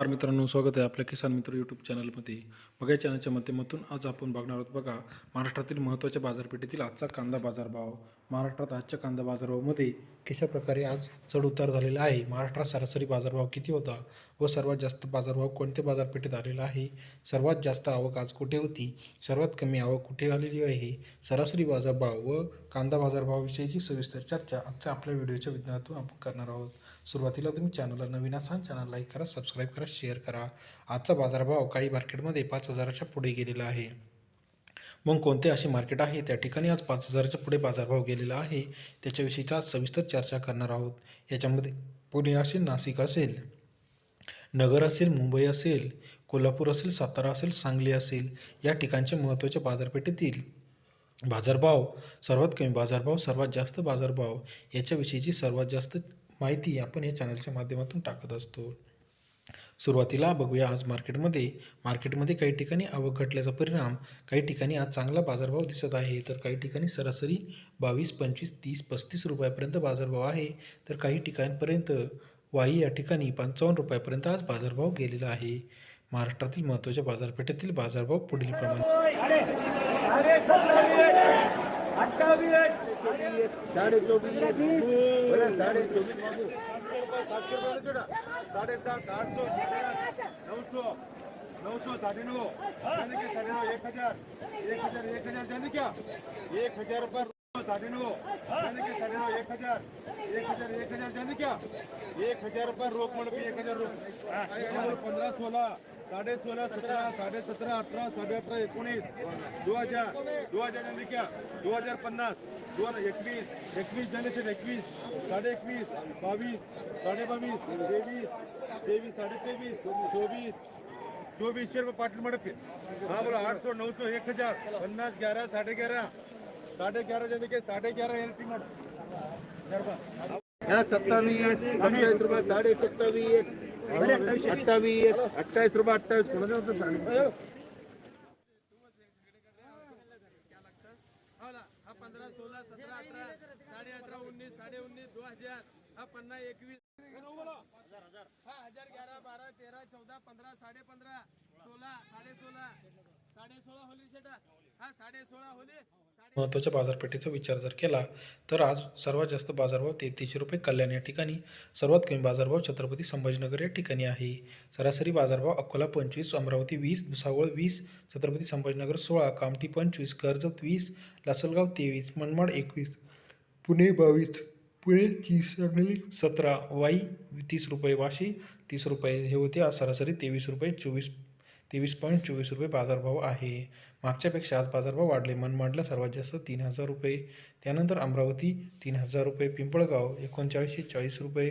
नमस्कार मित्रांनो स्वागत आहे आपल्या किसान मित्र यूट्यूब चॅनलमध्ये बघा या चॅनलच्या माध्यमातून आज आपण बघणार आहोत बघा महाराष्ट्रातील महत्त्वाच्या बाजारपेठेतील आजचा कांदा बाजारभाव. महाराष्ट्रात आजच्या कांदा बाजारभावामध्ये कशा प्रकारे आज चढ उतार झालेला आहे? महाराष्ट्रात सरासरी बाजारभाव किती होता व सर्वात जास्त बाजारभाव कोणत्या बाजारपेठेत आलेला आहे? सर्वात जास्त आवक आज कुठे होती? सर्वात कमी आवक कुठे आलेली आहे? सरासरी बाजारभाव व कांदा बाजारभावाविषयीची सविस्तर चर्चा आजच्या आपल्या व्हिडिओच्या विज्ञानातून आपण करणार आहोत. सुरुवातीला तुम्ही चॅनलला नवीन असाल चॅनल लाईक करा सबस्क्राईब करा शेअर करा. आजचा बाजारभाव काही मार्केटमध्ये पाच हजाराच्या पुढे गेलेला आहे. मग कोणते असे मार्केट आहे? त्या ठिकाणी आज पाच हजाराच्या पुढे बाजारभाव गेलेला आहे. त्याच्याविषयीचा आज सविस्तर चर्चा करणार आहोत. याच्यामध्ये पुणे असेल नाशिक असेल नगर असेल मुंबई असेल कोल्हापूर असेल सातारा असेल सांगली असेल या ठिकाणच्या महत्त्वाच्या बाजारपेठेतील बाजारभाव सर्वात कमी बाजारभाव सर्वात जास्त बाजारभाव याच्याविषयीची सर्वात जास्त माहिती आपण या चॅनलच्या माध्यमातून टाकत असतो. सुरुवातीला बघूया आज मार्केटमध्ये मार्केटमध्ये काही ठिकाणी आवक घटल्याचा परिणाम काही ठिकाणी आज चांगला बाजारभाव दिसत आहे. तर काही ठिकाणी सरासरी बावीस पंचवीस तीस पस्तीस रुपयापर्यंत बाजारभाव आहे. तर काही ठिकाणपर्यंत वाई या ठिकाणी पंचावन्न रुपयापर्यंत आज बाजारभाव गेलेला आहे. महाराष्ट्रातील महत्त्वाच्या बाजारपेठेतील बाजारभाव पुढील प्रमाणे साडे सत्तावीस अठ्ठावीस साडे चोवीस बोला साडे चोवीस बाबू सातशे रुपये जोडा साडेसात आठशे नऊशे नऊशे साडे नऊ जाने के साडे नऊ एक हजार एक हजार एक हजार जाने क्या एक हजार रुपये साडे नऊ जाने के साडे नऊ एक हजार एक हजार एक हजार जाने क्या एक हजार रुपये रोख म्हणून एक हजार रोख पंधरा सोळा साडे सोळा सतरा साडे सतरा अठरा साडे अठरा एकोणीस दो हजार दो हजार जाने क्या दो हजार पन्नास दोन एकवीस एकवीस झाले सर एकवीस साडे एकवीस बावीस साडे बावीस तेवीस तेवीस साडे तेवीस चोवीस चोवीसशे रुपये पाटील मडप हा बोला आठ सौ नऊ सौ एक हजार पन्नास ग्यारह साडे ग्यारह साडे ग्यारह जाने के साडे ग्यारह एल टी ह्या सत्तावीस सत्तावीस रुपये साडे सत्तावीस। अठ्ठावीस अठ्ठावीस रुपये अठ्ठावीस कोणाचं होतं सांग हा पंधरा सोळा सतरा अठरा साडे अठरा उन्नीस साडे उन्नीस दो हजार हा पन्नास एकवीस हा हजार ग्यारह बारा तेरा चौदा पंधरा साडे पंधरा सोळा साडे सोळा महत्त्वाच्या बाजारपेठेचा विचार जर केला तर आज सर्वात जास्त बाजारभाव तेहतीसशे रुपये कल्याण या ठिकाणी. सर्वात कमी बाजारभाव छत्रपती संभाजीनगर या ठिकाणी आहे. सरासरी बाजारभाव अकोला पंचवीस अमरावती वीस भुसावळ वीस छत्रपती संभाजीनगर सोळा कामठी पंचवीस कर्जत वीस लासलगाव तेवीस मनमाड एकवीस पुणे बावीस पुणे तीस सांगली सतरा वाई तीस रुपये वाशी तीस रुपये हे होते. आज सरासरी तेवीस रुपये चोवीस तेवीस पॉईंट चोवीस रुपये बाजारभाव आहे. मागच्यापेक्षा आज बाजारभाव वाढले. मनमाडला सर्वात जास्त तीन हजार रुपये. त्यानंतर अमरावती तीन हजार रुपये. पिंपळगाव एकोणचाळीसशे चाळीस रुपये.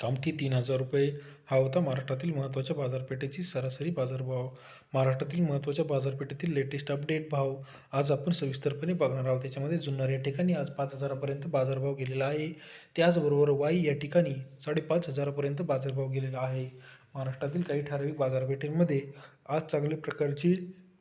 कामठी तीन हजार रुपये. हा होता महाराष्ट्रातील महत्त्वाच्या बाजारपेठेची सरासरी बाजारभाव. महाराष्ट्रातील महत्त्वाच्या बाजारपेठेतील लेटेस्ट अपडेट भाव आज आपण सविस्तरपणे बघणार आहोत. त्याच्यामध्ये जुन्नर या ठिकाणी आज पाच हजारापर्यंत बाजारभाव गेलेला आहे. त्याचबरोबर वाई या ठिकाणी साडेपाच हजारापर्यंत बाजारभाव गेलेला आहे. महाराष्ट्रातील काही ठराविक बाजारपेठेमध्ये आज चांगल्या प्रकारची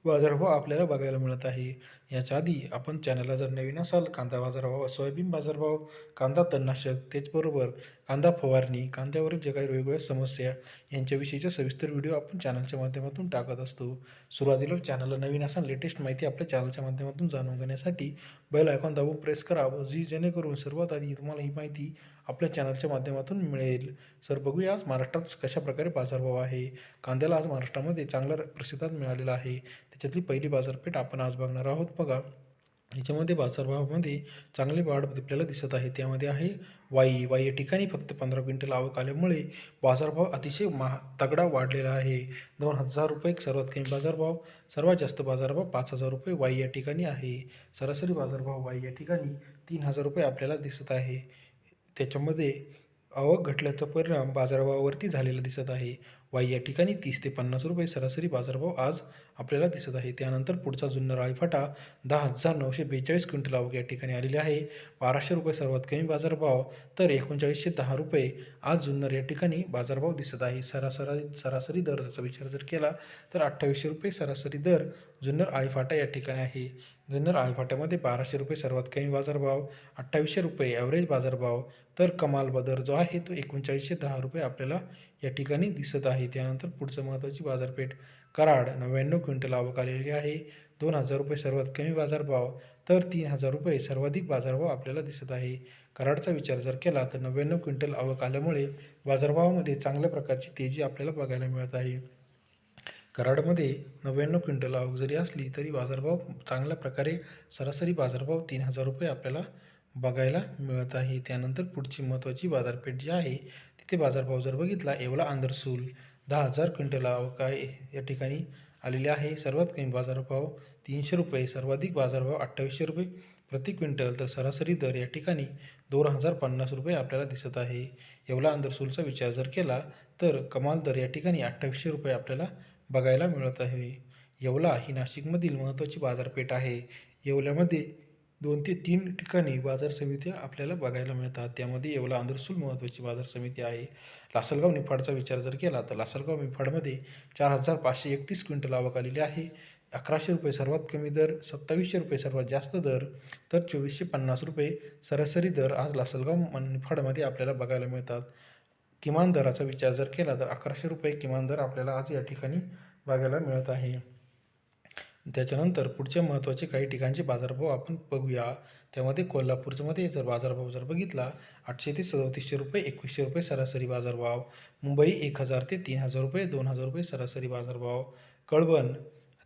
बाजारभाव आपल्याला बघायला मिळत आहे. याच्या आधी आपण चॅनलला जर नवीन असाल कांदा बाजारभाव सोयाबीन बाजारभाव कांदा तणनाशक त्याचबरोबर कांदा फवारणी कांद्यावरील जे काही वेगवेगळ्या समस्या यांच्याविषयीचा सविस्तर व्हिडिओ आपण चॅनलच्या माध्यमातून टाकत असतो. सुरुवातीला चॅनलला नवीन असाल लेटेस्ट माहिती आपल्या चॅनलच्या माध्यमातून जाणून घेण्यासाठी बेल आयकॉन दाबून प्रेस करा. जी जेणेकरून सर्वात आधी तुम्हाला ही माहिती आपल्या चॅनलच्या माध्यमातून मिळेल. सर बघूया आज महाराष्ट्रात कशा प्रकारे बाजारभाव आहे? कांद्याला आज महाराष्ट्रामध्ये चांगला प्रतिसाद मिळालेला आहे. त्याच्यातली पहिली बाजारपेठ आपण आज बघणार आहोत. बघा याच्यामध्ये बाजारभावामध्ये चांगली वाढ आपल्याला दिसत आहे. त्यामध्ये आहे वाई. वाई या ठिकाणी फक्त पंधरा क्विंटल आवक आल्यामुळे बाजारभाव अतिशय महा तगडा वाढलेला आहे. दोन हजार रुपये सर्वात कमी बाजारभाव सर्वात जास्त बाजारभाव पाच हजार रुपये वाई या ठिकाणी आहे. सरासरी बाजारभाव वाई या ठिकाणी तीन हजार रुपये आपल्याला दिसत आहे. त्याच्यामध्ये आवक घटल्याचा परिणाम बाजारभावावरती झालेला दिसत आहे. वाई या ठिकाणी तीस ते पन्नास रुपये सरासरी बाजारभाव आज आपल्याला दिसत आहे. त्यानंतर पुढचा जुन्नर आळीफाटा दहा हजार नऊशे बेचाळीस क्विंटल आवक या ठिकाणी आलेली आहे. बाराशे रुपये सर्वात कमी बाजारभाव तर एकोणचाळीसशे दहा रुपये आज जुन्नर या ठिकाणी बाजारभाव दिसत आहे. सरासरी सरासरी दराचा विचार जर केला तर अठ्ठावीसशे रुपये सरासरी दर जुन्नर आळीफाटा या ठिकाणी आहे. जुन्नर आळीफाट्यामध्ये बाराशे रुपये सर्वात कमी बाजारभाव अठ्ठावीसशे रुपये ॲव्हरेज बाजारभाव तर कमाल दर जो आहे तो एकोणचाळीसशे दहा रुपये आपल्याला या ठिकाणी दिसत आहे. त्यानंतर पुढचं महत्त्वाची बाजारपेठ कराड नव्याण्णव क्विंटल आवक आलेली आहे. दोन हजार रुपये सर्वात कमी बाजारभाव तर तीन हजार रुपये सर्वाधिक बाजारभाव आपल्याला दिसत आहे. कराडचा विचार जर केला तर नव्याण्णव क्विंटल आवक आल्यामुळे बाजारभावामध्ये चांगल्या प्रकारची तेजी आपल्याला बघायला मिळत आहे. कराडमध्ये नव्याण्णव क्विंटल आवक जरी असली तरी बाजारभाव चांगल्या प्रकारे सरासरी बाजारभाव तीन हजार रुपये आपल्याला बघायला मिळत आहे. त्यानंतर पुढची महत्त्वाची बाजारपेठ जी आहे तिथे बाजारभाव जर बघितला येवला आंदरसूल दहा हजार क्विंटल अवकाय या ठिकाणी आलेले आहे. सर्वात कमी बाजारभाव तीनशे रुपये सर्वाधिक बाजारभाव अठ्ठावीसशे रुपये प्रति क्विंटल. तर सरासरी दर या ठिकाणी दोन हजार पन्नास रुपये आपल्याला दिसत आहे. येवला आंदरसूलचा विचार जर केला तर कमाल दर या ठिकाणी अठ्ठावीसशे रुपये आपल्याला बघायला मिळत आहे. येवला ही नाशिकमधील महत्त्वाची बाजारपेठ आहे. येवल्यामध्ये दोन ते तीन ठिकाणी बाजार समित्या आपल्याला बघायला मिळतात. त्यामध्ये येवला आंध्रसूल महत्त्वाची बाजार समिती आहे. लासलगाव निफाडचा विचार जर केला तर लासलगाव निफाडमध्ये चार हजार पाचशे एकतीस क्विंटल आवक आलेली आहे. अकराशे रुपये सर्वात कमी दर सत्तावीसशे रुपये सर्वात जास्त दर तर चोवीसशे पन्नास रुपये सरासरी दर आज लासलगाव निफाडमध्ये आपल्याला बघायला मिळतात. किमान दराचा विचार जर केला तर अकराशे रुपये किमान दर आपल्याला आज या ठिकाणी बघायला मिळत आहे. त्याच्यानंतर पुढचे महत्त्वाचे काही ठिकाणचे बाजारभाव आपण बघूया. त्यामध्ये कोल्हापूरच्यामध्ये जर बाजारभाव जर बघितला आठशे ते सदतीसशे रुपये एकवीसशे रुपये सरासरी बाजारभाव. मुंबई एक हजार ते तीन हजार रुपये दोन हजार रुपये सरासरी बाजारभाव. कळवण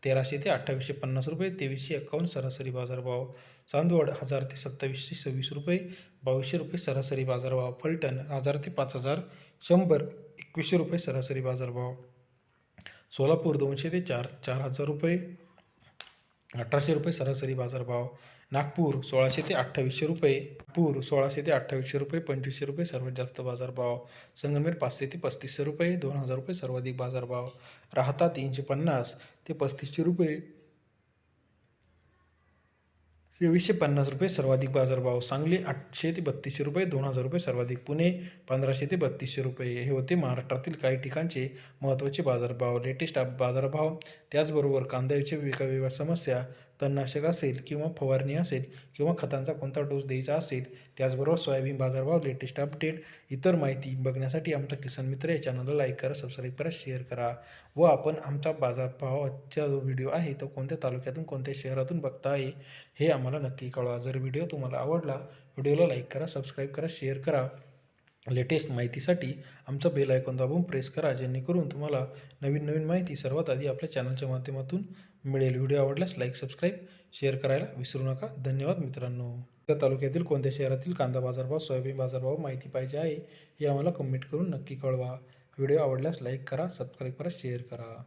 तेराशे ते अठ्ठावीसशे पन्नास रुपये तेवीसशे एकावन्न सरासरी बाजारभाव. चांदवड हजार ते सत्तावीसशे सव्वीस रुपये बावीसशे रुपये सरासरी बाजारभाव. फलटण हजार ते पाच हजार शंभर एकवीसशे रुपये सरासरी बाजारभाव. सोलापूर दोनशे ते चार चार हजार रुपये. अठराशे रुपये सरासरी बाजारभाव. नागपूर सोळाशे ते अठ्ठावीसशे रुपये. नागपूर सोळाशे ते अठ्ठावीसशे रुपये पंचवीसशे रुपये सर्वात जास्त बाजारभाव. संगमेर पाचशे ते पस्तीसशे रुपये दोन हजार रुपये सर्वाधिक बाजारभाव. राहता तीनशे पन्नास ते पस्तीसशे रुपये. तेवीसशे पन्नास रुपये सर्वाधिक बाजारभाव सांगली आठशे ते बत्तीसशे रुपये दोन हजार रुपये सर्वाधिक पुणे पंधराशे ते बत्तीसशे रुपये. हे होते महाराष्ट्रातील काही ठिकाणचे महत्त्वाचे बाजारभाव. लेटेस्ट बाजारभाव त्याचबरोबर कांद्याचे वेगवेगळ्या समस्या तणनाशक असेल किंवा फवारणी असेल किंवा खतांचा कोणता डोस द्यायचा असेल त्याचबरोबर सोयाबीन बाजारभाव लेटेस्ट अपडेट इतर माहिती बघण्यासाठी आमचा किसान मित्र या चॅनलला लाईक करा सबस्क्राईब करा शेअर करा. व आपण आमचा बाजारभावाचा जो व्हिडिओ आहे तो कोणत्या तालुक्यातून कोणत्या शहरातून बघताय हे आम्हाला नक्की कळवा. जर व्हिडिओ तुम्हाला आवडला व्हिडिओला लाईक करा सबस्क्राईब करा शेअर करा. लेटेस्ट माहितीसाठी आमचं बेल आयकॉन दाबून प्रेस करा जेणेकरून तुम्हाला नवीन नवीन माहिती सर्वात आधी आपल्या चॅनलच्या माध्यमातून मिळेल. व्हिडिओ आवडल्यास लाईक सबस्क्राईब शेअर करायला विसरू नका. धन्यवाद मित्रांनो. त्या तालुक्यातील कोणत्या शहरातील कांदा बाजारभाव सोयाबीन बाजारभाव माहिती पाहिजे आहे हे आम्हाला कमेंट करून नक्की कळवा. व्हिडिओ आवडल्यास लाईक करा सबस्क्राईब करा शेअर करा.